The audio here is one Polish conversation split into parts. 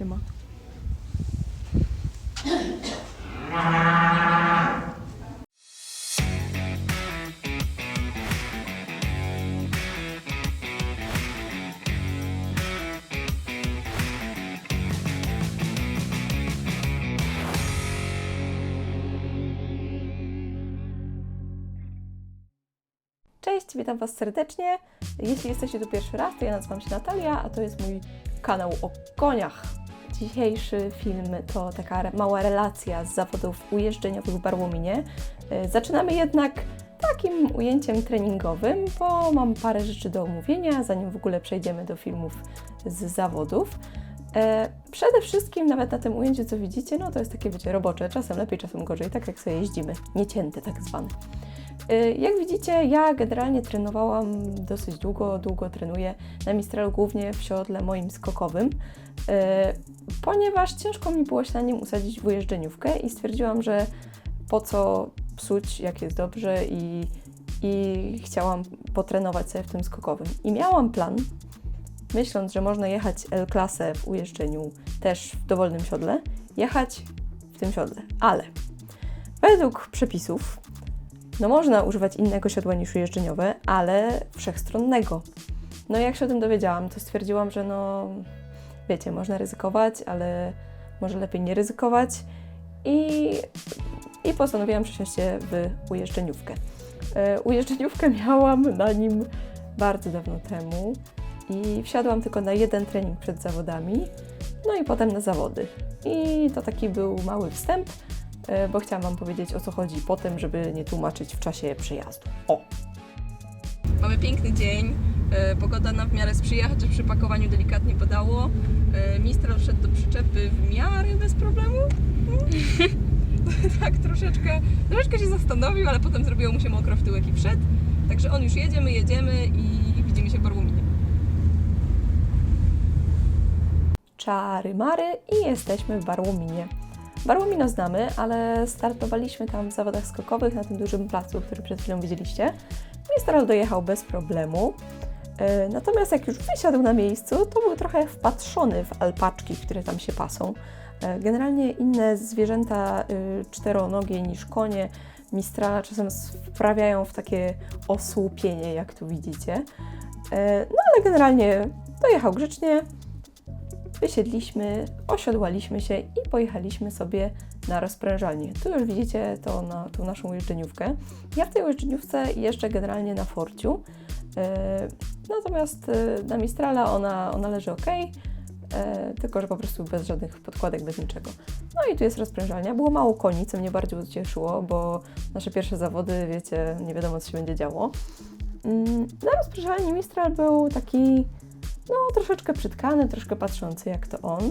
Siema. Cześć, witam Was serdecznie. Jeśli jesteście tu pierwszy raz, to ja nazywam się Natalia, a to jest mój kanał o koniach. Dzisiejszy film to taka mała relacja z zawodów ujeżdżeniowych w Barłominie. E, Zaczynamy jednak takim ujęciem treningowym, bo mam parę rzeczy do omówienia, zanim w ogóle przejdziemy do filmów z zawodów. E, Przede wszystkim, nawet na tym ujęciu, co widzicie, no to jest takie, wiecie, robocze, czasem lepiej, czasem gorzej, tak jak sobie jeździmy, niecięte tak zwane. Y, Jak widzicie, ja generalnie trenowałam dosyć długo, długo trenuję na Mistralu głównie w siodle moim skokowym, ponieważ ciężko mi było się na nim usadzić w ujeżdżeniówkę i stwierdziłam, że po co psuć, jak jest dobrze i, i chciałam potrenować sobie w tym skokowym. I miałam plan, myśląc, że można jechać L-klasę w ujeżdżeniu też w dowolnym siodle, jechać w tym siodle, ale według przepisów no można używać innego siodła niż ujeżdżeniowe, ale wszechstronnego. No i jak się o tym dowiedziałam, to stwierdziłam, że no wiecie, można ryzykować, ale może lepiej nie ryzykować i, i postanowiłam przesiąść się w ujeżdżeniówkę. E, ujeżdżeniówkę miałam na nim bardzo dawno temu i wsiadłam tylko na jeden trening przed zawodami, no i potem na zawody. I to taki był mały wstęp, e, bo chciałam Wam powiedzieć o co chodzi potem, żeby nie tłumaczyć w czasie przejazdu. O! Mamy piękny dzień, pogoda nam w miarę sprzyja, chociaż przy pakowaniu delikatnie padało. E, Mistral wszedł do przyczepy w miarę bez problemu. tak, troszeczkę, troszeczkę się zastanowił, ale potem zrobiło mu się mokro w tyłek i wszedł. Także on już jedzie, my jedziemy i widzimy się w Barłominie. czary mary i jesteśmy w Barłominie. Barłomino znamy, ale startowaliśmy tam w zawodach skokowych na tym dużym placu, który przed chwilą widzieliście. Mistral dojechał bez problemu. E, Natomiast jak już wysiadł na miejscu, to był trochę wpatrzony w alpaczki, które tam się pasą. E, Generalnie inne zwierzęta y, czteronogie niż konie Mistrala czasem wprawiają w takie osłupienie, jak tu widzicie. E, No ale generalnie dojechał grzecznie, wysiedliśmy, osiodłaliśmy się i pojechaliśmy sobie na rozprężalnię. Tu już widzicie to na tą naszą ujeżdżeniówkę. Ja w tej ujeżdżeniówce jeżdżę generalnie na Forciu, natomiast e, na Mistrala ona, ona leży ok, e, tylko że po prostu bez żadnych podkładek, bez niczego. No i tu jest rozprężalnia. Było mało koni, co mnie bardzo ucieszyło, bo nasze pierwsze zawody, wiecie, nie wiadomo co się będzie działo. Mm, Na rozprężalni Mistral był taki no troszeczkę przytkany, troszkę patrzący jak to on.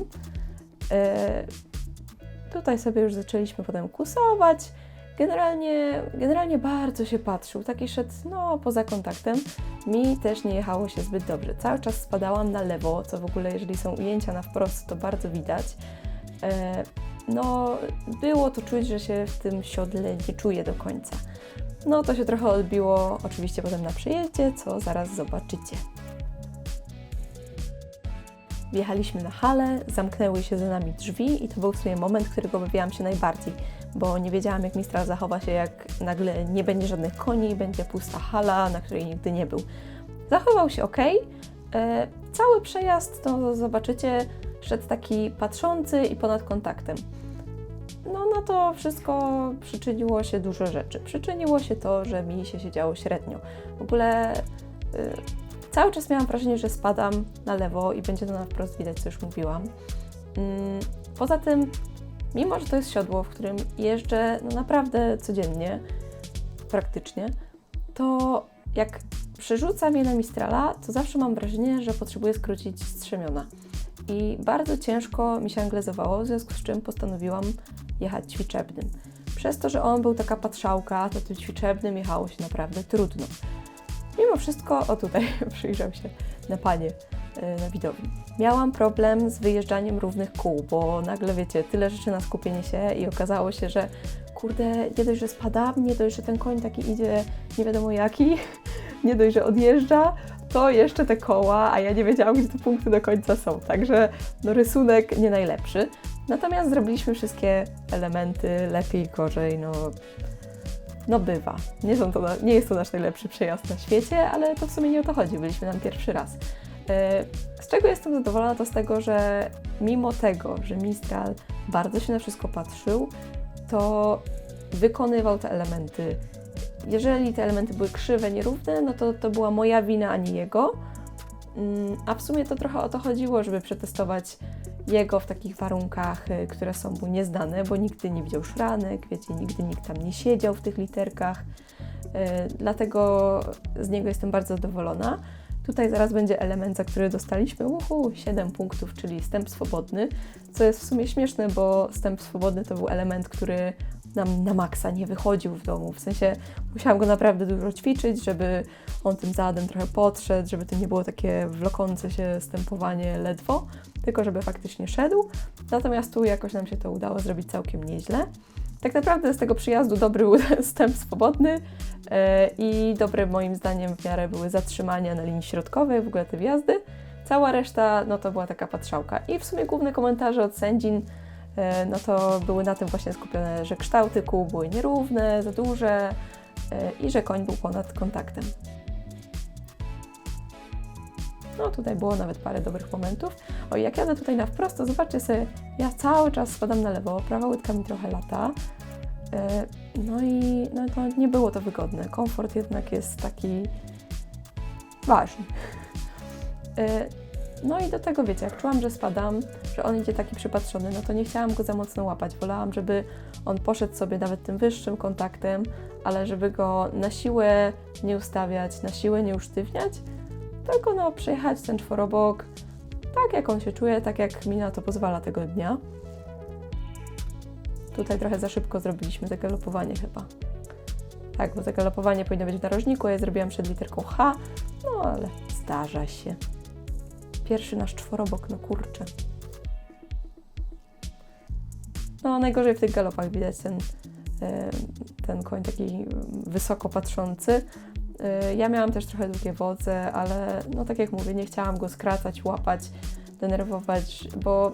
E, tutaj sobie już zaczęliśmy potem kusować. Generalnie, generalnie bardzo się patrzył, taki szedł no, poza kontaktem. Mi też nie jechało się zbyt dobrze. Cały czas spadałam na lewo, co w ogóle jeżeli są ujęcia na wprost, to bardzo widać. E, no, było to czuć, że się w tym siodle nie czuję do końca. No to się trochę odbiło oczywiście potem na przyjeździe, co zaraz zobaczycie. Wjechaliśmy na halę, zamknęły się za nami drzwi i to był w sumie moment, którego obawiałam się najbardziej, bo nie wiedziałam, jak Mistral zachowa się, jak nagle nie będzie żadnych koni, będzie pusta hala, na której nigdy nie był. Zachował się ok. E, cały przejazd, to zobaczycie, szedł taki patrzący i ponad kontaktem. No na to wszystko przyczyniło się dużo rzeczy. Przyczyniło się to, że mi się siedziało średnio. W ogóle y, cały czas miałam wrażenie, że spadam na lewo i będzie to na wprost widać, co już mówiłam. Mm, Poza tym, mimo że to jest siodło, w którym jeżdżę no naprawdę codziennie, praktycznie, to jak przerzucam je na Mistrala, to zawsze mam wrażenie, że potrzebuję skrócić strzemiona. I bardzo ciężko mi się anglezowało, w związku z czym postanowiłam jechać ćwiczebnym. Przez to, że on był taka patrzałka, to tym ćwiczebnym jechało się naprawdę trudno. Mimo wszystko, o tutaj przyjrzał się na panie na widowni. Miałam problem z wyjeżdżaniem równych kół, bo nagle wiecie, tyle rzeczy na skupienie się i okazało się, że kurde, nie dość, że spadam, nie dość, że ten koń taki idzie nie wiadomo jaki, nie dość, że odjeżdża, to jeszcze te koła, a ja nie wiedziałam, gdzie te punkty do końca są. Także no, rysunek nie najlepszy. Natomiast zrobiliśmy wszystkie elementy lepiej, gorzej, no, no bywa. Nie, są to, nie jest to nasz najlepszy przejazd na świecie, ale to w sumie nie o to chodzi, byliśmy tam pierwszy raz. E, Z czego jestem zadowolona, to z tego, że mimo tego, że Mistral bardzo się na wszystko patrzył, to wykonywał te elementy. Jeżeli te elementy były krzywe, nierówne, no to to była moja wina, a nie jego. Mm, A w sumie to trochę o to chodziło, żeby przetestować jego w takich warunkach, y, które są mu nieznane, bo nigdy nie widział szranek, wiecie, nigdy nikt tam nie siedział w tych literkach. Y, Dlatego z niego jestem bardzo zadowolona. Tutaj zaraz będzie element, za który dostaliśmy uhu, 7 punktów, czyli stęp swobodny, co jest w sumie śmieszne, bo stęp swobodny to był element, który nam na maksa nie wychodził w domu. W sensie musiałam go naprawdę dużo ćwiczyć, żeby on tym zadem trochę podszedł, żeby to nie było takie wlokące się stępowanie ledwo, tylko żeby faktycznie szedł. Natomiast tu jakoś nam się to udało zrobić całkiem nieźle. Tak naprawdę z tego przyjazdu dobry był stęp swobodny e, i dobre moim zdaniem w miarę były zatrzymania na linii środkowej, w ogóle te wjazdy. Cała reszta, no to była taka patrzałka. I w sumie główne komentarze od sędzin, e, no to były na tym właśnie skupione, że kształty kół były nierówne, za duże e, i że koń był ponad kontaktem. No tutaj było nawet parę dobrych momentów. O, jak jadę tutaj na wprost, to zobaczcie sobie, ja cały czas spadam na lewo, prawa łydka mi trochę lata. E, No i no to nie było to wygodne. Komfort jednak jest taki ważny. E, No i do tego wiecie, jak czułam, że spadam, że on idzie taki przypatrzony, no to nie chciałam go za mocno łapać. Wolałam, żeby on poszedł sobie nawet tym wyższym kontaktem, ale żeby go na siłę nie ustawiać, na siłę nie usztywniać, tylko no przejechać ten czworobok tak, jak on się czuje, tak jak mi na to pozwala tego dnia. Tutaj trochę za szybko zrobiliśmy zagalopowanie chyba. Tak, bo zagalopowanie powinno być w narożniku, a ja zrobiłam przed literką H, no ale zdarza się. Pierwszy nasz czworobok, no kurczę. No najgorzej w tych galopach widać ten, e, ten koń taki wysoko patrzący. Y, Ja miałam też trochę długie wodze, ale no tak jak mówię, nie chciałam go skracać, łapać, denerwować, bo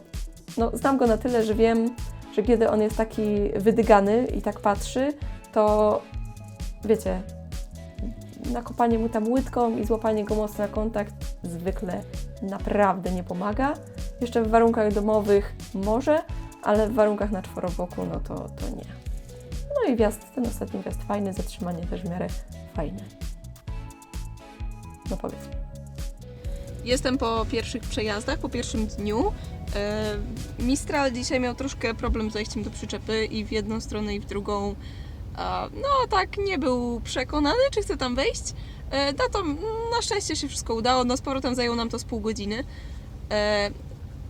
no, znam go na tyle, że wiem, że kiedy on jest taki wydygany i tak patrzy, to wiecie, nakopanie mu tam łydką i złapanie go mocno na kontakt zwykle naprawdę nie pomaga. Jeszcze w warunkach domowych może, ale w warunkach na czworoboku no to, to nie. No i wjazd, ten ostatni wjazd fajny, zatrzymanie też w miarę fajne. No powiedz. Jestem po pierwszych przejazdach, po pierwszym dniu. E, Mistral dzisiaj miał troszkę problem z wejściem do przyczepy i w jedną stronę i w drugą. A, No tak, nie był przekonany, czy chce tam wejść. E, Na to na szczęście się wszystko udało. No z powrotem zajęło nam to z pół godziny. E,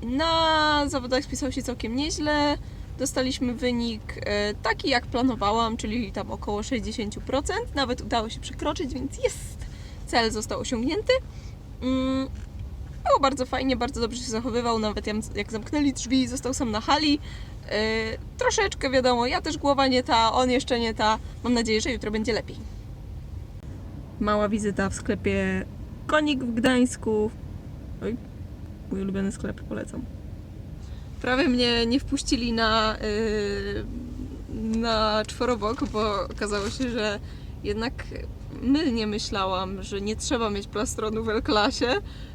Na zawodach spisał się całkiem nieźle. Dostaliśmy wynik e, taki jak planowałam, czyli tam około 60%. Nawet udało się przekroczyć, więc jest. Cel został osiągnięty. Mm, Było bardzo fajnie, bardzo dobrze się zachowywał, nawet jak- zamknęli drzwi, został sam na hali. Yy, troszeczkę wiadomo, ja też głowa nie ta, on jeszcze nie ta. Mam nadzieję, że jutro będzie lepiej. Mała wizyta w sklepie Konik w Gdańsku. Oj, mój ulubiony sklep, polecam. Prawie mnie nie wpuścili na, yy, na czworobok, bo okazało się, że jednak mylnie myślałam, że nie trzeba mieć plastronu w L-klasie.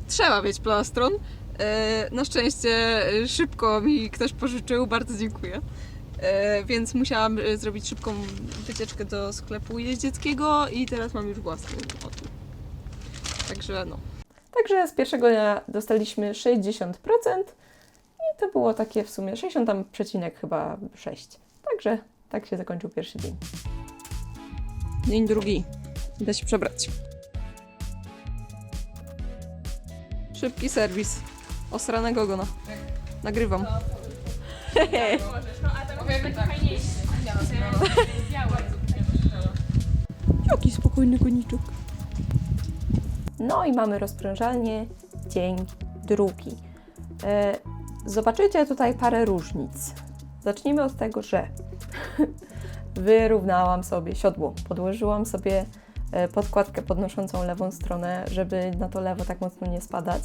Trzeba mieć plastron. E, Na szczęście e, szybko mi ktoś pożyczył, bardzo dziękuję. E, Więc musiałam zrobić szybką wycieczkę do sklepu jeździeckiego i teraz mam już własny. Także no. Także z pierwszego dnia dostaliśmy 60% i to było takie w sumie 60 tam przecinek chyba 6. Także tak się zakończył pierwszy dzień. Dzień drugi. Idę się przebrać. Szybki serwis. Osranego gona. Nagrywam. Jaki spokojny goniczek. No i mamy rozprężalnię, dzień drugi. E, Zobaczycie tutaj parę różnic. Zacznijmy od tego, że wyrównałam sobie siodło, podłożyłam sobie e, podkładkę podnoszącą lewą stronę, żeby na to lewo tak mocno nie spadać.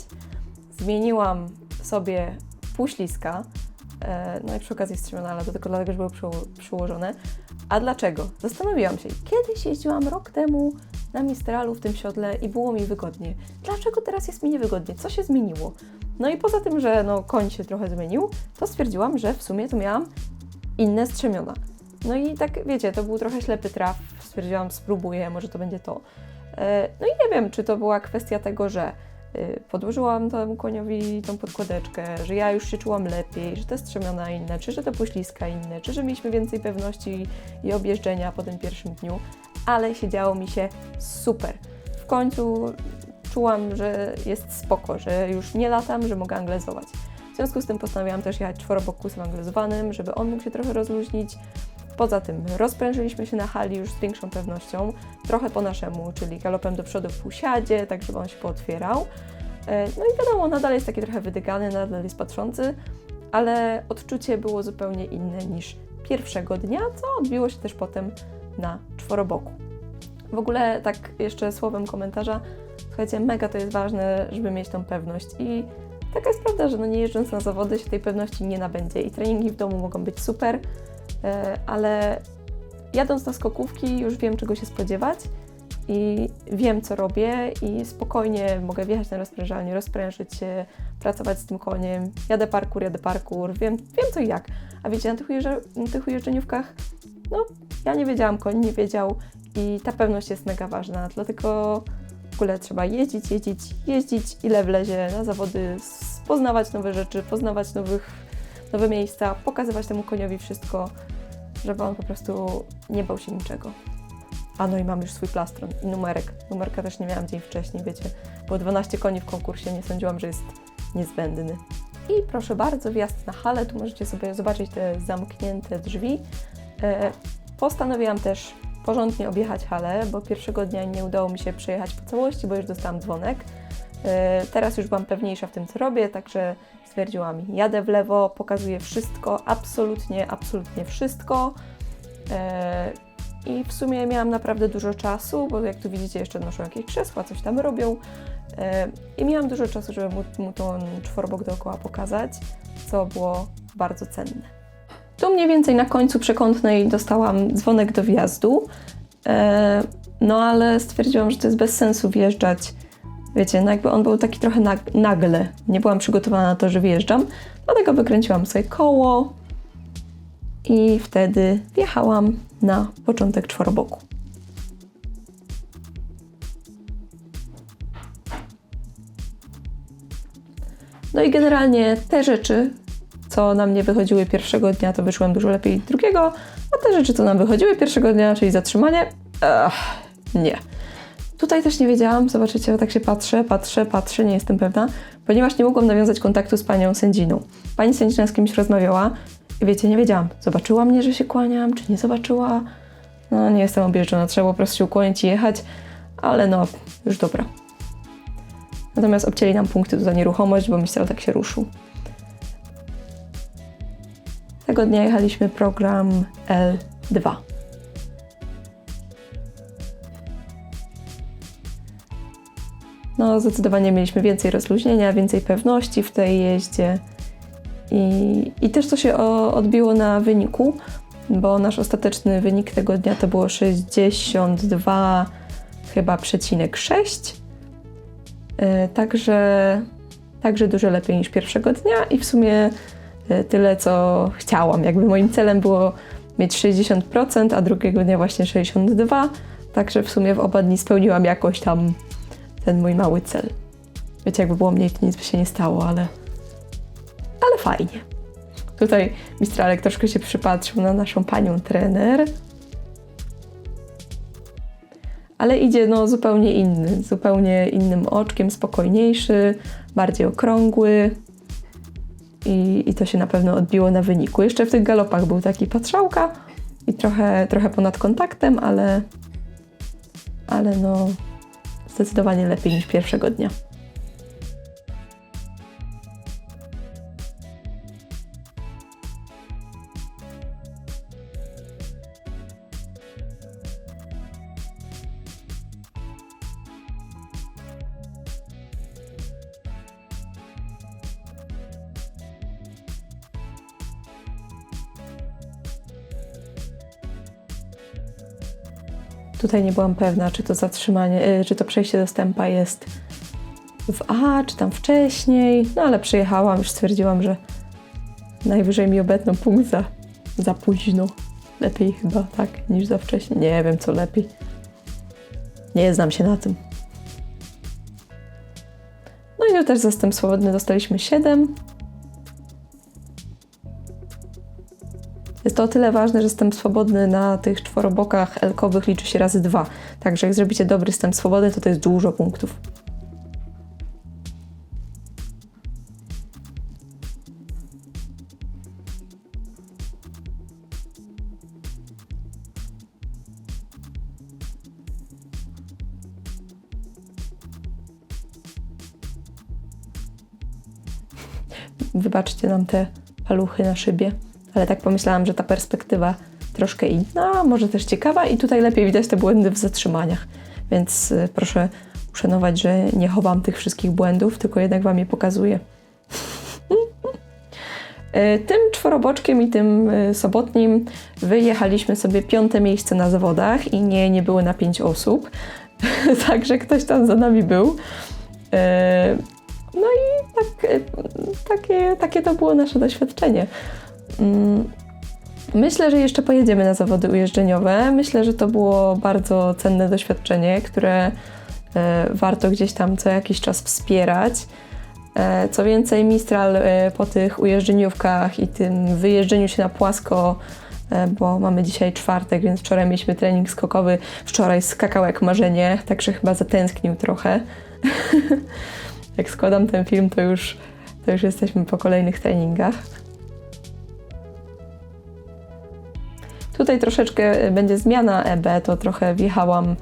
Zmieniłam sobie półśliska, e, no i przy okazji strzemiona, ale to tylko dlatego, że były przyło- przyłożone. A dlaczego? Zastanowiłam się. Kiedyś jeździłam rok temu na Mistralu w tym siodle i było mi wygodnie. Dlaczego teraz jest mi niewygodnie? Co się zmieniło? No i poza tym, że no, koń się trochę zmienił, to stwierdziłam, że w sumie to miałam inne strzemiona. No i tak, wiecie, to był trochę ślepy traf. Stwierdziłam, spróbuję, może to będzie to. E, No i nie wiem, czy to była kwestia tego, że y, podłożyłam temu koniowi tą podkładeczkę, że ja już się czułam lepiej, że te strzemiona inne, czy że te poślizga inne, czy że mieliśmy więcej pewności i objeżdżenia po tym pierwszym dniu, ale siedziało mi się super. W końcu czułam, że jest spoko, że już nie latam, że mogę anglezować. W związku z tym postanowiłam też jechać czworobokusem anglezowanym, żeby on mógł się trochę rozluźnić. Poza tym rozprężyliśmy się na hali już z większą pewnością, trochę po naszemu, czyli galopem do przodu w półsiadzie, tak żeby on się pootwierał. E, No i wiadomo, nadal jest taki trochę wydygany, nadal jest patrzący, ale odczucie było zupełnie inne niż pierwszego dnia, co odbiło się też potem na czworoboku. W ogóle tak jeszcze słowem komentarza, słuchajcie, mega to jest ważne, żeby mieć tą pewność i taka jest prawda, że no nie jeżdżąc na zawody się tej pewności nie nabędzie i treningi w domu mogą być super, ale jadąc na skokówki już wiem czego się spodziewać i wiem co robię i spokojnie mogę wjechać na rozprężalnię, rozprężyć się, pracować z tym koniem, jadę parkour, jadę parkour, wiem, wiem co i jak. A wiecie, na tych, na tych ujeżdżeniówkach, no ja nie wiedziałam, koń nie wiedział i ta pewność jest mega ważna, dlatego w ogóle trzeba jeździć, jeździć, jeździć ile wlezie na zawody, poznawać nowe rzeczy, poznawać nowych, nowe miejsca, pokazywać temu koniowi wszystko, żeby on po prostu nie bał się niczego. A no i mam już swój plastron i numerek. Numerka też nie miałam dzień wcześniej, wiecie. Było 12 koni w konkursie, nie sądziłam, że jest niezbędny. I proszę bardzo, wjazd na halę. Tu możecie sobie zobaczyć te zamknięte drzwi. E, postanowiłam też porządnie objechać halę, bo pierwszego dnia nie udało mi się przejechać po całości, bo już dostałam dzwonek. E, teraz już byłam pewniejsza w tym, co robię, także stwierdziłam, jadę w lewo, pokazuję wszystko, absolutnie, absolutnie wszystko. E, I w sumie miałam naprawdę dużo czasu, bo jak tu widzicie, jeszcze noszą jakieś krzesła, coś tam robią. E, I miałam dużo czasu, żeby mu, mu ten czworobok dookoła pokazać, co było bardzo cenne. Tu mniej więcej na końcu przekątnej dostałam dzwonek do wjazdu, e, no ale stwierdziłam, że to jest bez sensu wjeżdżać. Wiecie, no jakby on był taki trochę nag- nagle. Nie byłam przygotowana na to, że wjeżdżam, dlatego wykręciłam sobie koło i wtedy wjechałam na początek czworoboku. No i generalnie te rzeczy, co nam nie wychodziły pierwszego dnia, to wyszłem dużo lepiej drugiego, a te rzeczy, co nam wychodziły pierwszego dnia, czyli zatrzymanie, ech, nie. Tutaj też nie wiedziałam, zobaczycie, tak się patrzę, patrzę, patrzę, nie jestem pewna, ponieważ nie mogłam nawiązać kontaktu z panią sędziną. Pani sędzina z kimś rozmawiała i wiecie, nie wiedziałam, zobaczyła mnie, że się kłaniam, czy nie zobaczyła. No, nie jestem objeżdżona, trzeba po prostu się ukłonić i jechać, ale no, już dobra. Natomiast obcięli nam punkty za nieruchomość, bo Mistral tak się ruszył. Tego dnia jechaliśmy program L2. No, zdecydowanie mieliśmy więcej rozluźnienia, więcej pewności w tej jeździe. I, i też to się o, odbiło na wyniku, bo nasz ostateczny wynik tego dnia to było 62 chyba przecinek 6. E, Także, także dużo lepiej niż pierwszego dnia i w sumie e, tyle, co chciałam. Jakby moim celem było mieć 60%, a drugiego dnia właśnie 62%. Także w sumie w oba dni spełniłam jakoś tam ten mój mały cel. Wiecie, jakby było mniej, to nic by się nie stało, ale, ale fajnie. Tutaj Mistralek troszkę się przypatrzył na naszą panią trener. Ale idzie no zupełnie inny, zupełnie innym oczkiem, spokojniejszy, bardziej okrągły. I, I to się na pewno odbiło na wyniku. Jeszcze w tych galopach był taki patrzałka i trochę, trochę ponad kontaktem, ale, ale no zdecydowanie lepiej niż pierwszego dnia. Tutaj nie byłam pewna, czy to zatrzymanie, y, czy to przejście do stępa jest w A, czy tam wcześniej. No ale przyjechałam, już stwierdziłam, że najwyżej mi obetną punkt za, za późno. Lepiej chyba tak niż za wcześnie. Nie wiem, co lepiej. Nie znam się na tym. No i też zastęp swobodny dostaliśmy 7. Jest to o tyle ważne, że stęp swobodny na tych czworobokach elkowych liczy się razy dwa. Także jak zrobicie dobry stęp swobodny, to to jest dużo punktów. Wybaczcie nam te paluchy na szybie, ale tak pomyślałam, że ta perspektywa troszkę inna, może też ciekawa i tutaj lepiej widać te błędy w zatrzymaniach, więc y, proszę uszanować, że nie chowam tych wszystkich błędów, tylko jednak Wam je pokazuję. Y, Tym czworoboczkiem i tym y, sobotnim wyjechaliśmy sobie piąte miejsce na zawodach i nie, nie były na pięć osób, także ktoś tam za nami był. No i tak, takie, takie to było nasze doświadczenie. Mm, Myślę, że jeszcze pojedziemy na zawody ujeżdżeniowe. Myślę, że to było bardzo cenne doświadczenie, które e, warto gdzieś tam co jakiś czas wspierać. E, Co więcej, Mistral e, po tych ujeżdżeniówkach i tym wyjeżdżeniu się na płasko, bo mamy dzisiaj czwartek, więc wczoraj mieliśmy trening skokowy, wczoraj skakał jak marzenie, także chyba zatęsknił trochę. jak składam ten film, to już, to już jesteśmy po kolejnych treningach. Tutaj troszeczkę będzie zmiana EB, to trochę wjechałam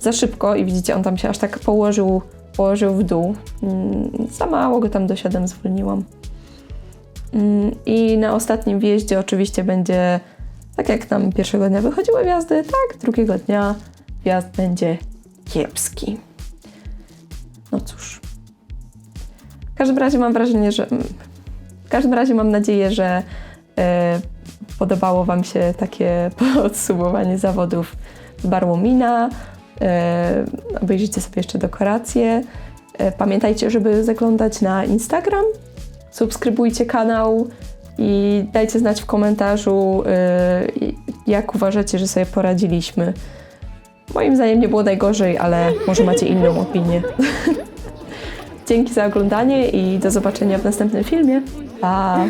za szybko i widzicie, on tam się aż tak położył, położył w dół. Mm, Za mało go tam do 7 zwolniłam. Mm, I na ostatnim wjeździe oczywiście będzie, tak jak nam pierwszego dnia wychodziły wjazdy, tak drugiego dnia wjazd będzie kiepski. No cóż. W każdym razie mam wrażenie, że... W każdym razie mam nadzieję, że e, podobało Wam się takie podsumowanie zawodów Barłomina. E, obejrzyjcie sobie jeszcze dekoracje. E, pamiętajcie, żeby zaglądać na Instagram. Subskrybujcie kanał i dajcie znać w komentarzu, e, jak uważacie, że sobie poradziliśmy. Moim zdaniem nie było najgorzej, ale może macie inną opinię. Dzięki za oglądanie i do zobaczenia w następnym filmie. Pa!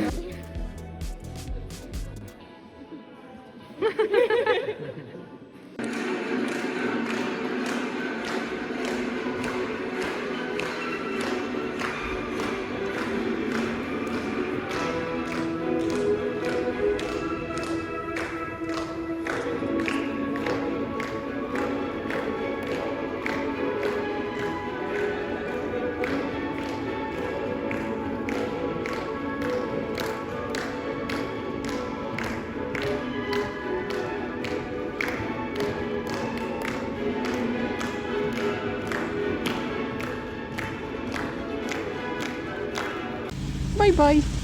Bye!